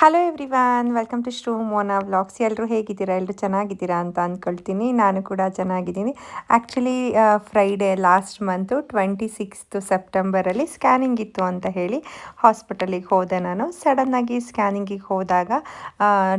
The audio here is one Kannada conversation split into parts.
Hello everyone welcome to Shru Mona vlogs ಎಲ್ಲರೂ ಹೇಗಿದ್ದೀರಾ? ಎಲ್ಲರೂ ಚೆನ್ನಾಗಿದ್ದೀರಾ ಅಂತ ಅಂದ್ಕೊಳ್ತೀನಿ ನಾನು ಕೂಡ ಚೆನ್ನಾಗಿದ್ದೀನಿ. Actually Friday last month twenty sixth ಸೆಪ್ಟೆಂಬರಲ್ಲಿ scanning ಇತ್ತು ಅಂತ ಹೇಳಿ ಹಾಸ್ಪಿಟಲಿಗೆ ಹೋದೆ ನಾನು. ಸಡನ್ನಾಗಿ ಸ್ಕ್ಯಾನಿಂಗಿಗೆ ಹೋದಾಗ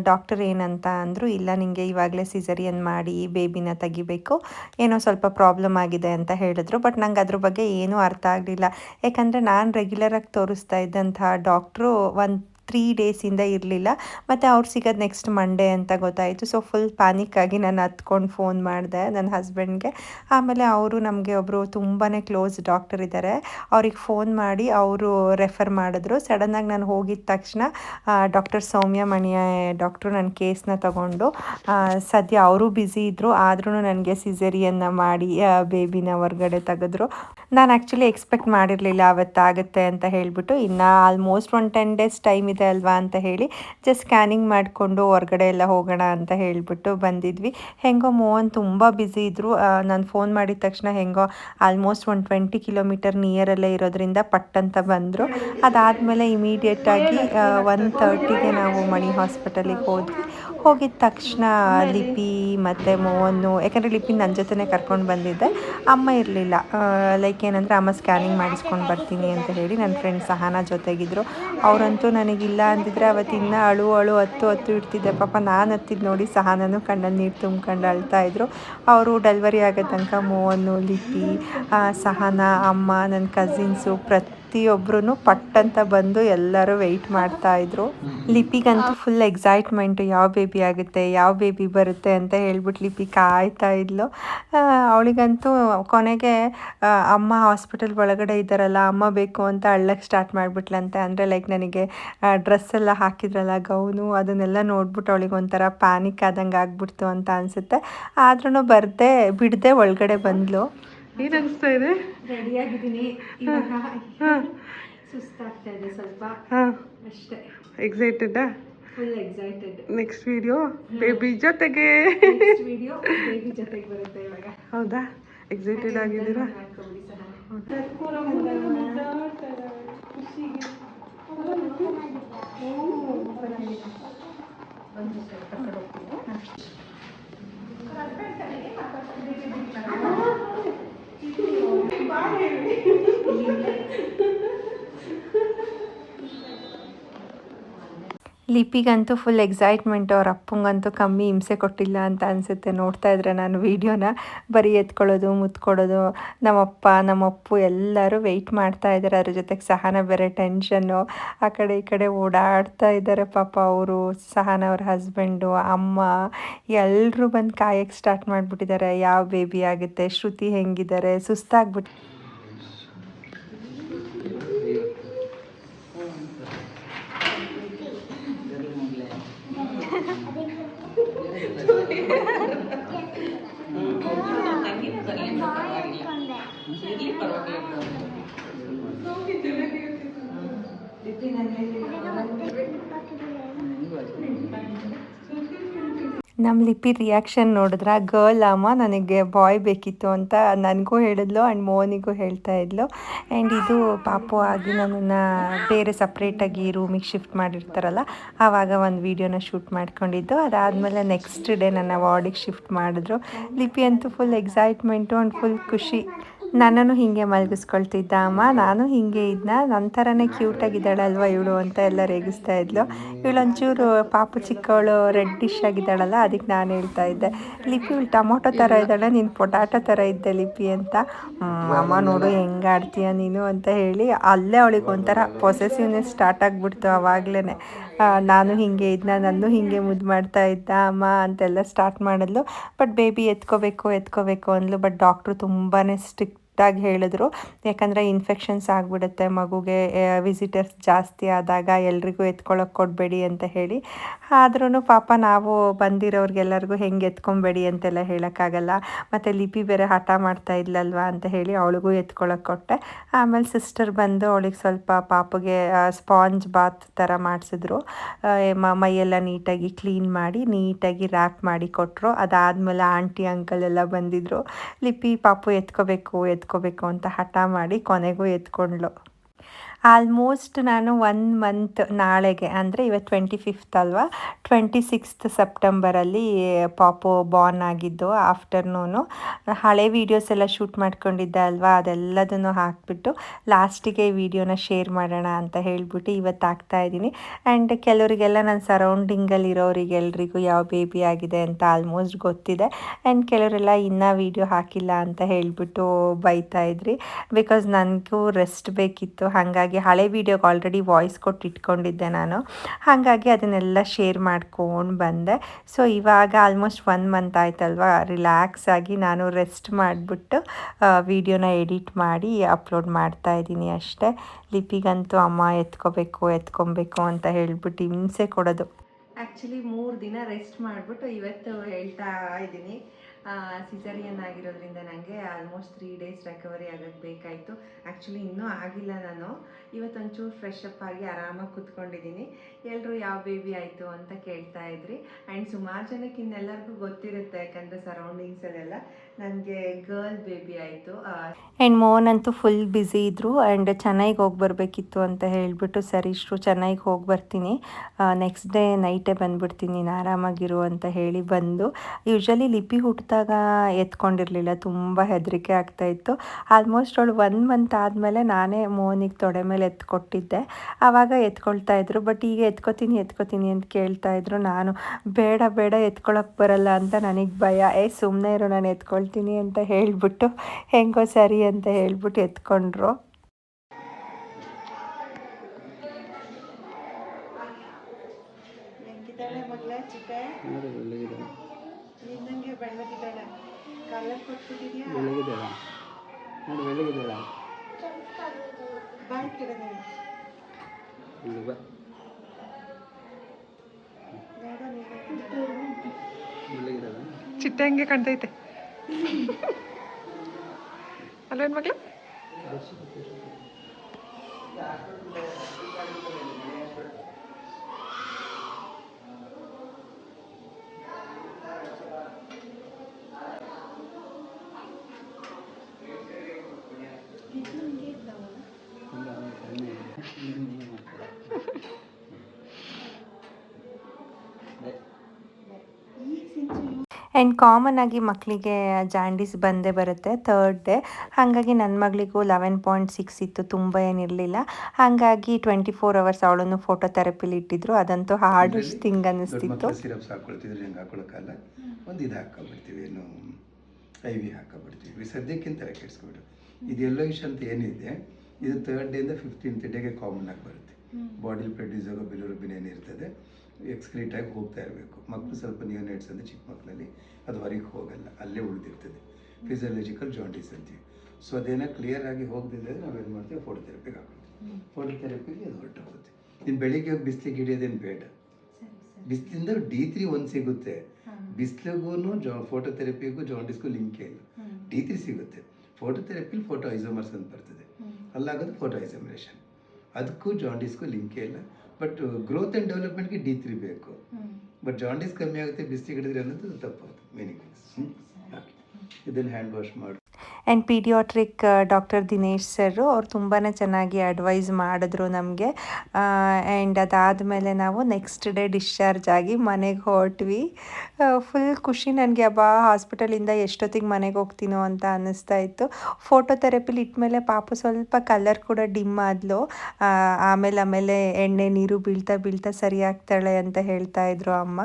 ಡಾಕ್ಟರ್ ಏನಂತ ಅಂದರು, ಇಲ್ಲ ನಿಮಗೆ ಇವಾಗಲೇ ಸಿಸರಿಯನ್ ಮಾಡಿ ಬೇಬಿನ ತೆಗಿಬೇಕು. ಏನೋ ಸ್ವಲ್ಪ ಪ್ರಾಬ್ಲಮ್ ಆಗಿದೆ ಅಂತ ಹೇಳಿದ್ರು. ಬಟ್ ನಂಗೆ ಅದ್ರ ಬಗ್ಗೆ ಏನೂ ಅರ್ಥ ಆಗಲಿಲ್ಲ. ಯಾಕಂದರೆ ನಾನು ರೆಗ್ಯುಲರಾಗಿ ತೋರಿಸ್ತಾ ಇದ್ದಂತಹ ಡಾಕ್ಟ್ರು ಒಂದು ತ್ರೀ ಡೇಸಿಂದ ಇರಲಿಲ್ಲ. ಮತ್ತು ಅವ್ರು ಸಿಗೋದು ನೆಕ್ಸ್ಟ್ ಮಂಡೇ ಅಂತ ಗೊತ್ತಾಯಿತು. ಸೊ ಫುಲ್ ಪ್ಯಾನಿಕ್ಕಾಗಿ ನಾನು ಹತ್ಕೊಂಡು ಫೋನ್ ಮಾಡಿದೆ ನನ್ನ ಹಸ್ಬೆಂಡ್ಗೆ ಆಮೇಲೆ ಅವರು ನಮಗೆ ಒಬ್ಬರು ತುಂಬಾ ಕ್ಲೋಸ್ ಡಾಕ್ಟರ್ ಇದ್ದಾರೆ ಅವ್ರಿಗೆ ಫೋನ್ ಮಾಡಿ ಅವರು ರೆಫರ್ ಮಾಡಿದ್ರು. ಸಡನ್ನಾಗಿ ನಾನು ಹೋಗಿದ ತಕ್ಷಣ ಡಾಕ್ಟರ್ ಸೌಮ್ಯ ಮಣಿಯ ಡಾಕ್ಟ್ರು ನನ್ನ ಕೇಸನ್ನ ತಗೊಂಡು ಸದ್ಯ ಅವರು ಬ್ಯುಸಿ ಇದ್ದರು ಆದ್ರೂ ನನಗೆ ಸಿಜರಿಯನ್ನು ಮಾಡಿ ಬೇಬಿನ ಹೊರ್ಗಡೆ ತೆಗೆದ್ರು. ನಾನು ಆ್ಯಕ್ಚುಲಿ ಎಕ್ಸ್ಪೆಕ್ಟ್ ಮಾಡಿರಲಿಲ್ಲ ಅವತ್ತಾಗುತ್ತೆ ಅಂತ ಹೇಳಿಬಿಟ್ಟು, ಇನ್ನು almost one ten days time ಇದೆ ಅಲ್ವಾ ಅಂತ ಹೇಳಿ ಜಸ್ಟ್ ಸ್ಕ್ಯಾನಿಂಗ್ ಮಾಡಿಕೊಂಡು ಹೊರಗಡೆ ಎಲ್ಲ ಹೋಗೋಣ ಅಂತ ಹೇಳಿಬಿಟ್ಟು ಬಂದಿದ್ವಿ. ಹೆಂಗೋ ಮೋಹನ್ ತುಂಬ ಬ್ಯುಸಿ ಇದ್ದರು ನಾನು ಫೋನ್ ಮಾಡಿದ ತಕ್ಷಣ ಹೆಂಗೋ ಆಲ್ಮೋಸ್ಟ್ ಒಂದು ಟ್ವೆಂಟಿ ಕಿಲೋಮೀಟರ್ ನಿಯರಲ್ಲೇ ಇರೋದ್ರಿಂದ ಪಟ್ ಅಂತ ಬಂದರು. ಅದಾದಮೇಲೆ ಇಮಿಡಿಯೇಟಾಗಿ ಒನ್ ತರ್ಟಿಗೆ ನಾವು ಮಣಿ ಹಾಸ್ಪಿಟಲಿಗೆ ಹೋದ್ವಿ. ಹೋಗಿದ ತಕ್ಷಣ ಲಿಪಿ ಮತ್ತು ಮೋಹನ್ನು, ಯಾಕಂದರೆ ಲಿಪಿ ನನ್ನ ಜೊತೆನೇ ಕರ್ಕೊಂಡು ಬಂದಿದ್ದೆ. ಅಮ್ಮ ಇರಲಿಲ್ಲ. ಲೈಕ್ ಏನಂದರೆ ಅಮ್ಮ ಸ್ಕ್ಯಾನಿಂಗ್ ಮಾಡಿಸ್ಕೊಂಡು ಬರ್ತೀನಿ ಅಂತ ಹೇಳಿ ನನ್ನ ಫ್ರೆಂಡ್ ಸಹನ ಜೊತೆಗಿದ್ರು. ಅವರಂತೂ ನನಗಿಲ್ಲ ಅಂದಿದ್ರೆ ಅವತ್ತಿನ್ನ ಅಳು ಅಳು, ಹತ್ತು ಹತ್ತು ಇಡ್ತಿದ್ದೆ. ಪಾಪ ನಾನು ಹತ್ತಿದ್ದು ನೋಡಿ ಸಹನೂ ಕಣ್ಣಲ್ಲಿ ನೀರು ತುಂಬ್ಕೊಂಡು ಅಳ್ತಾ ಇದ್ರು. ಅವರು ಡೆಲಿವರಿ ಆಗೋ ತನಕ ಮೋಹನು ಲಿಪಿ ಸಹನ, ಅಮ್ಮ ನನ್ನ ಕಸಿನ್ಸು ಪ್ರತಿ ಪ್ರತಿಯೊಬ್ಬರೂ ಪಟ್ ಅಂತ ಬಂದು ಎಲ್ಲರೂ ವೆಯ್ಟ್ ಮಾಡ್ತಾ ಇದ್ರು. ಲಿಪಿಗಂತೂ ಫುಲ್ ಎಕ್ಸೈಟ್ಮೆಂಟ್ ಯಾವ ಬೇಬಿ ಆಗುತ್ತೆ ಯಾವ ಬೇಬಿ ಬರುತ್ತೆ ಅಂತ ಹೇಳ್ಬಿಟ್ಟು ಲಿಪಿ ಕಾಯ್ತಾ ಇದ್ಲು. ಅವಳಿಗಂತೂ ಕೊನೆಗೆ ಅಮ್ಮ ಹಾಸ್ಪಿಟಲ್ ಒಳಗಡೆ ಇದ್ದಾರಲ್ಲ ಅಮ್ಮ ಬೇಕು ಅಂತ ಅಳ್ಳಕ್ಕೆ ಸ್ಟಾರ್ಟ್ ಮಾಡಿಬಿಟ್ಲಂತೆ. ಅಂದರೆ ಲೈಕ್ ನನಗೆ ಡ್ರೆಸ್ ಎಲ್ಲ ಹಾಕಿದ್ರಲ್ಲ ಗೌನು ಅದನ್ನೆಲ್ಲ ನೋಡ್ಬಿಟ್ಟು ಅವಳಿಗೆ ಒಂಥರ ಪ್ಯಾನಿಕ್ ಆದಂಗೆ ಆಗ್ಬಿಡ್ತು ಅಂತ ಅನಿಸುತ್ತೆ. ಆದ್ರೂ ಬರದೆ ಬಿಡದೆ ಒಳಗಡೆ ಬಂದ್ಲು. ಏನು ಅನಿಸ್ತಾ ಇದೆ ರೆಡಿಯಾಗಿದ್ದೀನಿ ಸುಸ್ತಾಗ್ತಾ ಇದೆ ಸ್ವಲ್ಪ. ಹಾಂ. ಅಷ್ಟೇ. ಎಕ್ಸೈಟೆಡಾ full excited next video baby ಜೊತೆಗೆ. ನೆಕ್ಸ್ಟ್ ವಿಡಿಯೋ ಬೇಬಿ ಜೊತೆಗೆ ಬರುತ್ತೆ ಇವಾಗ. ಹೌದಾ? ಎಕ್ಸೈಟೆಡ್ ಆಗಿದ್ದೀರಾ? ಮಾಡ್ಕೊಬಿಡಿ 你干嘛？ಲಿಪಿಗಂತೂ ಫುಲ್ ಎಕ್ಸೈಟ್ಮೆಂಟ್ ಅವ್ರ ಅಪ್ಪಂಗಂತೂ ಕಮ್ಮಿ ಹಿಂಸೆ ಕೊಟ್ಟಿಲ್ಲ ಅಂತ ಅನಿಸುತ್ತೆ. ನೋಡ್ತಾ ಇದ್ರೆ ನಾನು ವೀಡಿಯೋನ ಬರೀ ಎತ್ಕೊಳ್ಳೋದು ಮುತ್ಕೊಳ್ಳೋದು ನಮ್ಮಪ್ಪ, ನಮ್ಮಪ್ಪು ಎಲ್ಲರೂ ವೆಯ್ಟ್ ಮಾಡ್ತಾ ಇದ್ದಾರೆ ಅದ್ರ ಜೊತೆಗೆ ಸಹನ ಬೇರೆ ಟೆನ್ಷನ್ನು ಆ ಕಡೆ ಈ ಕಡೆ ಓಡಾಡ್ತಾ ಇದ್ದಾರೆ ಪಾಪ ಅವರು, ಸಹನ ಅವ್ರ ಹಸ್ಬೆಂಡು ಅಮ್ಮ ಎಲ್ಲರೂ ಬಂದು ಕಾಯಕ್ಕೆ ಸ್ಟಾರ್ಟ್ ಮಾಡಿಬಿಟ್ಟಿದ್ದಾರೆ ಯಾವ ಬೇಬಿ ಆಗುತ್ತೆ, ಶ್ರುತಿ ಹೆಂಗಿದ್ದಾರೆ ಸುಸ್ತಾಗ್ಬಿಟ್ಟು ನಮ್ಮ ಲಿಪಿ ರಿಯಾಕ್ಷನ್ ನೋಡಿದ್ರೆ ಗರ್ಲ್ ಅಮ್ಮ, ನನಗೆ ಬಾಯ್ ಬೇಕಿತ್ತು ಅಂತ ನನಗೂ ಹೇಳಿದ್ಲು ಆ್ಯಂಡ್ ಮೋನಿಗೂ ಹೇಳ್ತಾ ಇದ್ಲು. ಆ್ಯಂಡ್ ಇದು ಪಾಪು ಆಗಿ ನನ್ನನ್ನು ಬೇರೆ ಸಪ್ರೇಟಾಗಿ ರೂಮಿಗೆ ಶಿಫ್ಟ್ ಮಾಡಿರ್ತಾರಲ್ಲ, ಆವಾಗ ಒಂದು ವೀಡಿಯೋನ ಶೂಟ್ ಮಾಡ್ಕೊಂಡಿದ್ದು. ಅದಾದಮೇಲೆ ನೆಕ್ಸ್ಟ್ ಡೇ ನನ್ನ ವಾರ್ಡಿಗೆ ಶಿಫ್ಟ್ ಮಾಡಿದ್ರು. ಲಿಪಿ ಅಂತೂ ಫುಲ್ ಎಕ್ಸೈಟ್ಮೆಂಟು ಆ್ಯಂಡ್ ಫುಲ್ ಖುಷಿ. ನನ್ನನ್ನು ಹೀಗೆ ಮಲಗಿಸ್ಕೊಳ್ತಿದ್ದ ಅಮ್ಮ. ನಾನು ಹೀಗೆ ಇದ್ನ. ನನ್ನ ಥರನೇ ಕ್ಯೂಟಾಗಿದ್ದಾಳಲ್ವ ಇವಳು ಅಂತ ಎಲ್ಲ ರೇಗಿಸ್ತಾ ಇದ್ಲು. ಇವಳೊಂಚೂರು ಪಾಪು ಚಿಕ್ಕವಳು ರೆಡ್ ಡಿಶ್ ಆಗಿದ್ದಾಳಲ್ಲ, ಅದಕ್ಕೆ ನಾನು ಹೇಳ್ತಾ ಇದ್ದೆ. ಲಿಪಿ ಇವಳು ಟೊಮೊಟೊ ಥರ ಇದ್ದಾಳೆ, ನೀನು ಪೊಟ್ಯಾಟೊ ಥರ ಇದ್ದೆ ಲಿಪಿ ಅಂತ. ಅಮ್ಮ ನೋಡು ಹೆಂಗೆ ಆಡ್ತೀಯ ನೀನು ಅಂತ ಹೇಳಿ ಅಲ್ಲೇ ಅವಳಿಗೆ ಒಂಥರ ಪೊಸೆಸಿವ್ನೆಸ್ ಸ್ಟಾರ್ಟ್ ಆಗಿಬಿಡ್ತು ಆವಾಗಲೇ ನಾನು ಹೀಗೆ ಇದನ್ನ ನಾನು ಹೀಗೆ ಮುದ್ದು ಮಾಡ್ತಾ ಇದ್ದ ಅಮ್ಮ ಅಂತೆಲ್ಲ ಸ್ಟಾರ್ಟ್ ಮಾಡಿದ್ಲು. ಬಟ್ ಬೇಬಿ ಎತ್ಕೋಬೇಕು ಎತ್ಕೋಬೇಕು ಅಂದ್ಲು. ಬಟ್ ಡಾಕ್ಟ್ರು ತುಂಬಾ ಸ್ಟ್ರಿಕ್ಟ್ ಆಗಿ ಹೇಳಿದ್ರು. ಯಾಕಂದರೆ ಇನ್ಫೆಕ್ಷನ್ಸ್ ಆಗಿಬಿಡುತ್ತೆ, ಮಗುಗೆ ವಿಸಿಟರ್ಸ್ ಜಾಸ್ತಿ ಆದಾಗ ಎಲ್ರಿಗೂ ಎತ್ಕೊಳ್ಳೋಕೆ ಕೊಡಬೇಡಿ ಅಂತ ಹೇಳಿ. ಆದ್ರೂ ಪಾಪ ನಾವು ಬಂದಿರೋರಿಗೆಲ್ಲರಿಗೂ ಹೆಂಗೆ ಎತ್ಕೊಬೇಡಿ ಅಂತೆಲ್ಲ ಹೇಳೋಕ್ಕಾಗಲ್ಲ. ಮತ್ತು ಲಿಪಿ ಬೇರೆ ಹಠ ಮಾಡ್ತಾ ಇದ್ಲಲ್ವಾ ಅಂತ ಹೇಳಿ ಅವಳಿಗೂ ಎತ್ಕೊಳ್ಳೋಕೆ ಕೊಟ್ಟೆ. ಆಮೇಲೆ ಸಿಸ್ಟರ್ ಬಂದು ಅವಳಿಗೆ ಸ್ವಲ್ಪ ಪಾಪಗೆ ಸ್ಪಾಂಜ್ ಬಾತ್ ಥರ ಮಾಡಿಸಿದ್ರು. ಮೈಯೆಲ್ಲ ನೀಟಾಗಿ ಕ್ಲೀನ್ ಮಾಡಿ, ನೀಟಾಗಿ ರ್ಯಾಪ್ ಮಾಡಿ ಕೊಟ್ಟರು ಅದಾದಮೇಲೆ ಆಂಟಿ ಅಂಕಲ್ ಎಲ್ಲ ಬಂದಿದ್ದರು ಲಿಪಿ ಪಾಪು ಎತ್ಕೋಬೇಕು ಎತ್ಕೋಬೇಕು ಅಂತ ಹಠ ಮಾಡಿ ಕೊನೆಗೂ ಎತ್ಕೊಂಡ್ಲು ಆಲ್ಮೋಸ್ಟ್ ನಾನು ಒನ್ ಮಂತ್ ನಾಳೆಗೆ, ಅಂದರೆ ಇವತ್ತು ಟ್ವೆಂಟಿ ಫಿಫ್ತ್ ಅಲ್ವಾ ಟ್ವೆಂಟಿ ಸಿಕ್ಸ್ತ್ ಸೆಪ್ಟೆಂಬರಲ್ಲಿ ಪಾಪು ಬಾರ್ನ್ ಆಗಿದ್ದು ಆಫ್ಟರ್ನೂನು ಹಳೆ ವೀಡಿಯೋಸ್ ಎಲ್ಲ ಶೂಟ್ ಮಾಡ್ಕೊಂಡಿದ್ದೆ ಅಲ್ವಾ, ಅದೆಲ್ಲದನ್ನು ಹಾಕ್ಬಿಟ್ಟು ಲಾಸ್ಟಿಗೆ ವಿಡಿಯೋನ ಶೇರ್ ಮಾಡೋಣ ಅಂತ ಹೇಳ್ಬಿಟ್ಟು ಇವತ್ತು ಹಾಕ್ತಾ ಇದ್ದೀನಿ. ಆ್ಯಂಡ್ ಕೆಲವರಿಗೆಲ್ಲ ನನ್ನ ಸರೌಂಡಿಂಗಲ್ಲಿ ಇರೋರಿಗೆಲ್ರಿಗೂ ಯಾವ ಬೇಬಿ ಆಗಿದೆ ಅಂತ ಆಲ್ಮೋಸ್ಟ್ ಗೊತ್ತಿದೆ. ಆ್ಯಂಡ್ ಕೆಲವರೆಲ್ಲ ಇನ್ನೂ ವೀಡಿಯೋ ಹಾಕಿಲ್ಲ ಅಂತ ಹೇಳಿಬಿಟ್ಟು ಬೈತಾ ಇದ್ರಿ. ಬಿಕಾಸ್ ನನಗೂ ರೆಸ್ಟ್ ಬೇಕಿತ್ತು, ಹಾಗಾಗಿ ಹಳೆ ವೀಡಿಯೋಗೆ ಆಲ್ರೆಡಿ ವಾಯ್ಸ್ ಕೊಟ್ಟು ಇಟ್ಕೊಂಡಿದ್ದೆ ನಾನು. ಹಾಗಾಗಿ ಅದನ್ನೆಲ್ಲ ಶೇರ್ ಮಾಡ್ಕೊಂಡು ಬಂದೆ. ಸೊ ಇವಾಗ ಆಲ್ಮೋಸ್ಟ್ ಒನ್ ಮಂತ್ ಆಯ್ತಲ್ವಾ ರಿಲ್ಯಾಕ್ಸ್ ಆಗಿ ನಾನು ರೆಸ್ಟ್ ಮಾಡಿಬಿಟ್ಟು ವೀಡಿಯೋನ ಎಡಿಟ್ ಮಾಡಿ ಅಪ್ಲೋಡ್ ಮಾಡ್ತಾ ಇದ್ದೀನಿ ಅಷ್ಟೇ. ಲಿಪಿಗಂತೂ ಅಮ್ಮ ಎತ್ಕೋಬೇಕು, ಎತ್ಕೊಬೇಕು ಅಂತ ಹೇಳ್ಬಿಟ್ಟು ಹಿಂಸೆ ಕೊಡೋದು. ಆ್ಯಕ್ಚುಲಿ ಮೂರು ದಿನ ರೆಸ್ಟ್ ಮಾಡಿಬಿಟ್ಟು ಇವತ್ತು ಹೇಳ್ತಾ ಇದ್ದೀನಿ. ಸಿಸರಿಯನ್ ಆಗಿರೋದ್ರಿಂದ ನನಗೆ ಆಲ್ಮೋಸ್ಟ್ ತ್ರೀ ಡೇಸ್ ರಿಕವರಿ ಆಗೋಕ್ಕೆ ಬೇಕಾಯಿತು. ಆ್ಯಕ್ಚುಲಿ ಇನ್ನೂ ಆಗಿಲ್ಲ ನಾನು. ಇವತ್ತೊಂಚೂರು ಫ್ರೆಶ್ ಅಪ್ ಆಗಿ ಆರಾಮಾಗಿ ಕೂತ್ಕೊಂಡಿದ್ದೀನಿ. ಎಲ್ಲರೂ ಯಾವ ಬೇಬಿ ಆಯಿತು? ಅಂತ ಕೇಳ್ತಾ ಇದ್ರಿ. ಆ್ಯಂಡ್ ಸುಮಾರು ಜನಕ್ಕೆ ಇನ್ನೆಲ್ಲರಿಗೂ ಗೊತ್ತಿರುತ್ತೆ ಯಾಕಂದರೆ ಸರೌಂಡಿಂಗ್ಸಲ್ಲೆಲ್ಲ ನನಗೆ ಗರ್ಲ್ ಬೇಬಿ ಆಯಿತು. ಆ್ಯಂಡ್ ಮೋಹನ್ ಅಂತೂ ಫುಲ್ ಬ್ಯುಸಿ ಇದ್ದರು ಆ್ಯಂಡ್ ಚೆನ್ನೈಗೆ ಹೋಗಿ ಬರಬೇಕಿತ್ತು ಅಂತ ಹೇಳಿಬಿಟ್ಟು ಸರಿ ಇಷ್ಟು ಚೆನ್ನೈಗೆ ಹೋಗಿ ಬರ್ತೀನಿ. ನೆಕ್ಸ್ಟ್ ಡೇ ನೈಟೇ ಬಂದುಬಿಡ್ತೀನಿ ನೀನು ಆರಾಮಾಗಿರು ಅಂತ ಹೇಳಿ ಬಂದು. ಯೂಶ್ವಲಿ ಲಿಪಿ ಹುಟ್ಟಿದಾಗ ಎತ್ಕೊಂಡಿರಲಿಲ್ಲ, ತುಂಬ ಹೆದರಿಕೆ ಆಗ್ತಾಯಿತ್ತು ಆಲ್ಮೋಸ್ಟ್ ಅವಳು ಒನ್ ಮಂತ್ ಆದಮೇಲೆ ನಾನೇ ಮೋಹನಿಗೆ ತೊಡೆ ಮೇಲೆ ಎತ್ಕೊಟ್ಟಿದ್ದೆ. ಆವಾಗ ಎತ್ಕೊಳ್ತಾ ಇದ್ರು ಬಟ್ ಈಗ ಎತ್ಕೊತೀನಿ ಎತ್ಕೊತೀನಿ ಅಂತ ಕೇಳ್ತಾಯಿದ್ರು ನಾನು, ಬೇಡ ಬೇಡ ಎತ್ಕೊಳಕ್ಕೆ ಬರಲ್ಲ ಅಂತ ನನಗೆ ಭಯ. ಏ ಸುಮ್ಮನೆ ಇರೋ, ನಾನು ಎತ್ಕೊಳ್ತೀನಿ. ಅಂತ ಹೇಳಿಬಿಟ್ಟು ಹೆಂಗೋ ಸರಿ ಅಂತ ಹೇಳ್ಬಿಟ್ಟು ಎತ್ಕೊಂಡ್ರು. ಚಿಟ್ಟೆ ಹಂಗೆ ಕಾಣ್ತೈತೆ. ಅಲ್ವೇನ್ ಮಗ್ಳು ಆ್ಯಂಡ್ ಕಾಮನ್ ಆಗಿ ಮಕ್ಕಳಿಗೆ ಜಾಂಡೀಸ್ ಬಂದೇ ಬರುತ್ತೆ ಥರ್ಡ್ ಡೇ ಹಾಗಾಗಿ ನನ್ನ ಮಗಳಿಗೂ ಲೆವೆನ್ ಪಾಯಿಂಟ್ ಸಿಕ್ಸ್ ಇತ್ತು ತುಂಬ ಏನಿರಲಿಲ್ಲ ಹಾಗಾಗಿ ಟ್ವೆಂಟಿ ಫೋರ್ ಅವರ್ಸ್ ಅವಳನ್ನು ಫೋಟೋ ಥೆರಪಿಲಿ ಇಟ್ಟಿದ್ರು. ಅದಂತೂ ಹಾರ್ಡೆಸ್ಟ್ ಥಿಂಗ್ ಅನ್ನಿಸ್ತಿತ್ತು ಸಿರಪ್ಸ್ ಹಾಕೊಳ್ತಿದ್ರೆ ಹಿಂಗೆ ಹಾಕೊಳಕ್ಕಲ್ಲ? ಒಂದು ಇದು ಹಾಕೊಬಿಡ್ತೀವಿ ಏನು ಐ ವಿ ಹಾಕೊಬಿಡ್ತೀವಿ ಸದ್ಯಕ್ಕಿಂತ ತಲೆ ಕೆಡಿಸ್ಕೊಬಿಡು ಇದು ಎಲ್ಲೋಯಿಶ್ ಅಂತ ಏನಿದೆ ಇದು ತರ್ಡ್ ಡೇಯಿಂದ ಫಿಫ್ಟೀನ್ತ್ ಡೇಗೆ ಕಾಮನ್ ಆಗಿ ಬರುತ್ತೆ. ಬಾಡಿಲಿ ಪ್ರೊಡ್ಯೂಸ್ ಆಗೋ ಬಿಲುರುಬಿನ್ ಏನಿರ್ತದೆ. ಎಕ್ಸ್ಕ್ರೀಟ್ ಆಗಿ ಹೋಗ್ತಾ ಇರಬೇಕು. ಮಕ್ಕಳು ಸ್ವಲ್ಪ ನಿಯೋನೇಟ್ಸ್ ಅಂದರೆ ಚಿಕ್ಕ ಮಕ್ಕಳಲ್ಲಿ ಅದು ಹೊರಗೆ ಹೋಗಲ್ಲ ಅಲ್ಲೇ ಉಳಿದಿರ್ತದೆ. ಫಿಸಿಯಾಲಜಿಕಲ್ ಜಾಂಡೀಸ್ ಅಂತೀವಿ. ಸೊ ಅದೇನೋ ಕ್ಲಿಯರ್ ಆಗಿ ಹೋಗದಿದ್ದರೆ ನಾವೇನು ಮಾಡ್ತೀವಿ? ಫೋಟೋ ಥೆರಪಿಗೆ ಹಾಕೊಳ್ತೀವಿ. ಫೋಟೋ ಥೆರಪಿಗೆ ಅದು ಹೊರಟು ಹೋಗುತ್ತೆ. ಇನ್ನು ಬೆಳಿಗ್ಗೆ ಹೋಗಿ ಬಿಸಿಲಿಗೆ ಹಿಡಿಯೋದೇನು ಬೇಡ. ಬಿಸಿಲಿಂದ ಡಿ ತ್ರೀ ಒಂದು ಸಿಗುತ್ತೆ. ಬಿಸಿಲಿಗೂ ಜಾ ಫೋಟೋ ಥೆರಪಿಗೂ ಜಾಂಡಿಸ್ಗೂ ಲಿಂಕೇ ಇಲ್ಲ. ಡಿ ತ್ರೀ ಸಿಗುತ್ತೆ. ಫೋಟೋ ಥೆರಪಿಲಿ ಫೋಟೋ ಐಸೋಮರ್ಸ್ ಅಂತ ಬರ್ತದೆ. ಅಲ್ಲಾಗೋದು ಫೋಟೋ ಐಸೋಮರೇಷನ್ ಅದಕ್ಕೂ ಜಾಂಡಿಸ್ಗೂ ಲಿಂಕೇ ಇಲ್ಲ. ಬಟ್ ಗ್ರೋತ್ ಆ್ಯಂಡ್ ಡೆವಲಪ್ಮೆಂಟ್ಗೆ ಡಿ ತ್ರೀ ಬೇಕು. ಬಟ್ ಜಾಂಡೀಸ್ ಕಮ್ಮಿ ಆಗುತ್ತೆ ಬಿಸಿ ಹಿಡಿದ್ರೆ ಅನ್ನೋದು ತಪ್ಪು ಹ್ಞೂ ಇದನ್ನು ಹ್ಯಾಂಡ್ ವಾಶ್ ಮಾಡಿ. And paediatric doctor Dinesh sir ಅವ್ರು ತುಂಬಾ ಚೆನ್ನಾಗಿ ಅಡ್ವೈಸ್ ಮಾಡಿದ್ರು ನಮಗೆ. ಆ್ಯಂಡ್ ಅದಾದಮೇಲೆ ನಾವು ನೆಕ್ಸ್ಟ್ ಡೇ ಡಿಸ್ಚಾರ್ಜ್ ಆಗಿ ಮನೆಗೆ ಹೊರಟ್ವಿ. ಫುಲ್ ಖುಷಿ ನನಗೆ, ಅಬ್ಬಾ ಹಾಸ್ಪಿಟಲಿಂದ ಎಷ್ಟೊತ್ತಿಗೆ ಮನೆಗೆ ಹೋಗ್ತೀನೋ ಅಂತ ಅನ್ನಿಸ್ತಾ ಇತ್ತು. ಫೋಟೋ ಥೆರಪಿಲಿ ಇಟ್ಮೇಲೆ ಪಾಪ ಸ್ವಲ್ಪ ಕಲರ್ ಕೂಡ ಡಿಮ್ ಆದ್ಲು. ಆಮೇಲೆ ಆಮೇಲೆ ಎಣ್ಣೆ ನೀರು ಬೀಳ್ತಾ ಬೀಳ್ತಾ ಸರಿ ಆಗ್ತಾಳೆ ಅಂತ ಹೇಳ್ತಾ ಇದ್ರು ಅಮ್ಮ.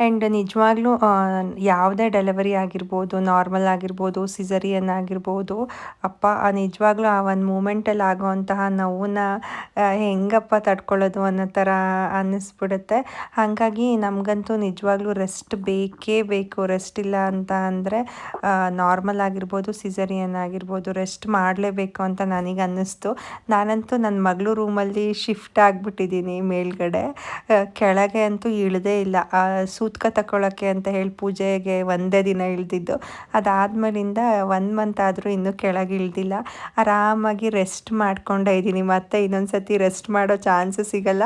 ಆ್ಯಂಡ್ ನಿಜವಾಗ್ಲೂ ಯಾವುದೇ ಡೆಲಿವರಿ ಆಗಿರ್ಬೋದು ನಾರ್ಮಲ್ ಆಗಿರ್ಬೋದು ಸಿಜರಿಯನ್ ಆಗಿರ್ಬೋದು ಅಪ್ಪ ಆ ನಿಜವಾಗ್ಲೂ ಆ ಒಂದು ಮೂಮೆಂಟಲ್ಲಿ ಆಗೋವಂತಹ ನೋವನ್ನ ಹೆಂಗಪ್ಪ ತಡ್ಕೊಳ್ಳೋದು ಅನ್ನೋ ಥರ ಅನ್ನಿಸ್ಬಿಡುತ್ತೆ. ಹಾಗಾಗಿ ನಮಗಂತೂ ನಿಜವಾಗ್ಲೂ ರೆಸ್ಟ್ ಬೇಕೇ ಬೇಕು. ರೆಸ್ಟ್ ಇಲ್ಲ ಅಂತ ಅಂದರೆ ನಾರ್ಮಲ್ ಆಗಿರ್ಬೋದು ಸಿಸರಿಯನ್ ಆಗಿರ್ಬೋದು ರೆಸ್ಟ್ ಮಾಡಲೇಬೇಕು ಅಂತ ನನಗೆ ಅನ್ನಿಸ್ತು. ನಾನಂತೂ ನನ್ನ ಮಗಳು ರೂಮಲ್ಲಿ ಶಿಫ್ಟ್ ಆಗಿಬಿಟ್ಟಿದ್ದೀನಿ ಮೇಲ್ಗಡೆ. ಕೆಳಗೆ ಅಂತೂ ಇಳದೇ ಇಲ್ಲ. ಆ, ಸೂತ್ಕ ತಗೊಳ್ಳೋಕ್ಕೆ ಅಂತ ಹೇಳಿ ಪೂಜೆಗೆ ಒಂದೇ ದಿನ ಇಳಿದಿದ್ದು. ಅದಾದ್ಮೇಲಿಂದ ಒನ್ ಮಂತ್ ಆದರೂ ಇನ್ನೂ ಕೆಳಗೆ ಇಳ್ದಿಲ್ಲ. ಆರಾಮಾಗಿ ರೆಸ್ಟ್ ಮಾಡ್ಕೊಂಡೇ ಇದ್ದೀನಿ. ಮತ್ತೆ ಇನ್ನೊಂದು ಸತಿ ರೆಸ್ಟ್ ಮಾಡೋ ಚಾನ್ಸು ಸಿಗಲ್ಲ.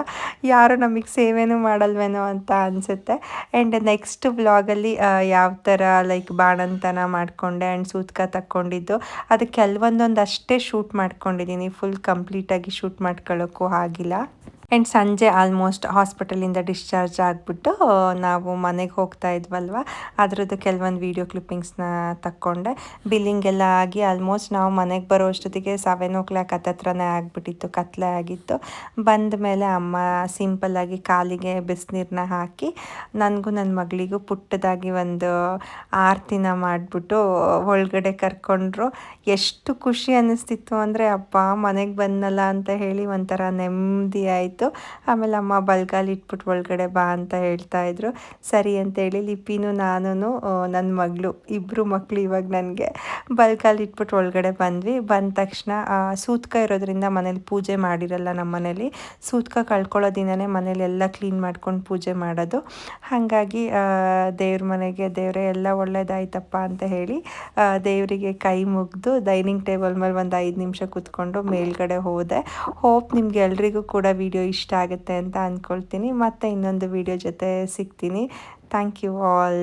ಯಾರು ನಮಗೆ ಸೇವೆನೂ ಮಾಡಲ್ವೇನೋ ಅಂತ ಅನಿಸುತ್ತೆ. ಆ್ಯಂಡ್ ನೆಕ್ಸ್ಟ್ ವ್ಲಾಗಲ್ಲಿ ಯಾವ ಥರ ಲೈಕ್ ಬಾಣಂತನ ಮಾಡಿಕೊಂಡೆ ಆ್ಯಂಡ್ ಸೂತ್ಕ ತಕ್ಕೊಂಡಿದ್ದು. ಅದು ಕೆಲವೊಂದೊಂದು ಅಷ್ಟೇ ಶೂಟ್ ಮಾಡ್ಕೊಂಡಿದ್ದೀನಿ ಫುಲ್ ಕಂಪ್ಲೀಟಾಗಿ ಶೂಟ್ ಮಾಡ್ಕೊಳ್ಳೋಕ್ಕೂ ಆಗಿಲ್ಲ. ಆ್ಯಂಡ್ ಸಂಜೆ ಆಲ್ಮೋಸ್ಟ್ ಹಾಸ್ಪಿಟಲಿಂದ ಡಿಸ್ಚಾರ್ಜ್ ಆಗಿಬಿಟ್ಟು ನಾವು ಮನೆಗೆ ಹೋಗ್ತಾ ಇದ್ವಲ್ವ? ಅದರದ್ದು ಕೆಲವೊಂದು ವೀಡಿಯೋ ಕ್ಲಿಪ್ಪಿಂಗ್ಸ್ನ ತಕ್ಕೊಂಡೆ. ಬಿಲ್ಲಿಂಗ್ ಎಲ್ಲ ಆಗಿ ಆಲ್ಮೋಸ್ಟ್ ನಾವು ಮನೆಗೆ ಬರೋ ಅಷ್ಟೊತ್ತಿಗೆ ಸೆವೆನ್ ಓ ಕ್ಲಾಕ್ ಹತ್ತತ್ರನೇ ಆಗಿಬಿಟ್ಟಿತ್ತು, ಕತ್ಲೆ ಆಗಿತ್ತು. ಬಂದ ಮೇಲೆ ಅಮ್ಮ ಸಿಂಪಲ್ಲಾಗಿ ಕಾಲಿಗೆ ಬಿಸಿನೀರನ್ನ ಹಾಕಿ, ನನಗೂ ನನ್ನ ಮಗಳಿಗೂ ಪುಟ್ಟದಾಗಿ ಒಂದು ಆರತಿನ ಮಾಡಿಬಿಟ್ಟು ಒಳಗಡೆ ಕರ್ಕೊಂಡ್ರು. ಎಷ್ಟು ಖುಷಿ ಅನ್ನಿಸ್ತಿತ್ತು ಅಂದರೆ ಅಪ್ಪ ಮನೆಗೆ ಬಂದನಲ್ಲ ಅಂತ ಹೇಳಿ ಒಂಥರ ನೆಮ್ಮದಿ ಆಯಿತು. ಆಮೇಲೆ ಅಮ್ಮ ಬಲ್ಗಾಲ್ ಇಟ್ಬಿಟ್ಟು ಒಳಗಡೆ ಬಾ ಅಂತ ಹೇಳ್ತಾ ಇದ್ರು. ಸರಿ ಅಂತೇಳಿ ಲಿಪಿನೂ ನಾನು ನನ್ನ ಮಗಳು ಇಬ್ಬರು ಮಕ್ಕಳು ಇವಾಗ ನನಗೆ ಬಲ್ಗಾಲ್ ಇಟ್ಬಿಟ್ಟು ಒಳಗಡೆ ಬಂದ್ವಿ. ಬಂದ ತಕ್ಷಣ ಸೂತ್ಕ ಇರೋದ್ರಿಂದ ಮನೇಲಿ ಪೂಜೆ ಮಾಡಿರಲ್ಲ ನಮ್ಮ ಮನೇಲಿ ಸೂತ್ಕ ಕಳ್ಕೊಳ್ಳೋ ದಿನವೇ ಮನೇಲಿ ಎಲ್ಲ ಕ್ಲೀನ್ ಮಾಡ್ಕೊಂಡು ಪೂಜೆ ಮಾಡೋದು. ಹಾಗಾಗಿ ದೇವ್ರ ಮನೆಗೆ, ದೇವರೇ ಎಲ್ಲ ಒಳ್ಳೇದಾಯ್ತಪ್ಪ ಅಂತ ಹೇಳಿ ದೇವರಿಗೆ ಕೈ ಮುಗಿದು ಡೈನಿಂಗ್ ಟೇಬಲ್ ಮೇಲೆ ಒಂದು ಐದು ನಿಮಿಷ ಕೂತ್ಕೊಂಡು ಮೇಲ್ಗಡೆ ಹೋದೆ. ಹೋಪ್ ನಿಮ್ಗೆ ಎಲ್ರಿಗೂ ಕೂಡ ವಿಡಿಯೋ ಇಷ್ಟ ಆಗುತ್ತೆ ಅಂತ ಅಂದ್ಕೊಳ್ತೀನಿ ಮತ್ತೆ ಇನ್ನೊಂದು ವಿಡಿಯೋ ಜೊತೆ ಸಿಗ್ತೀನಿ. Thank you all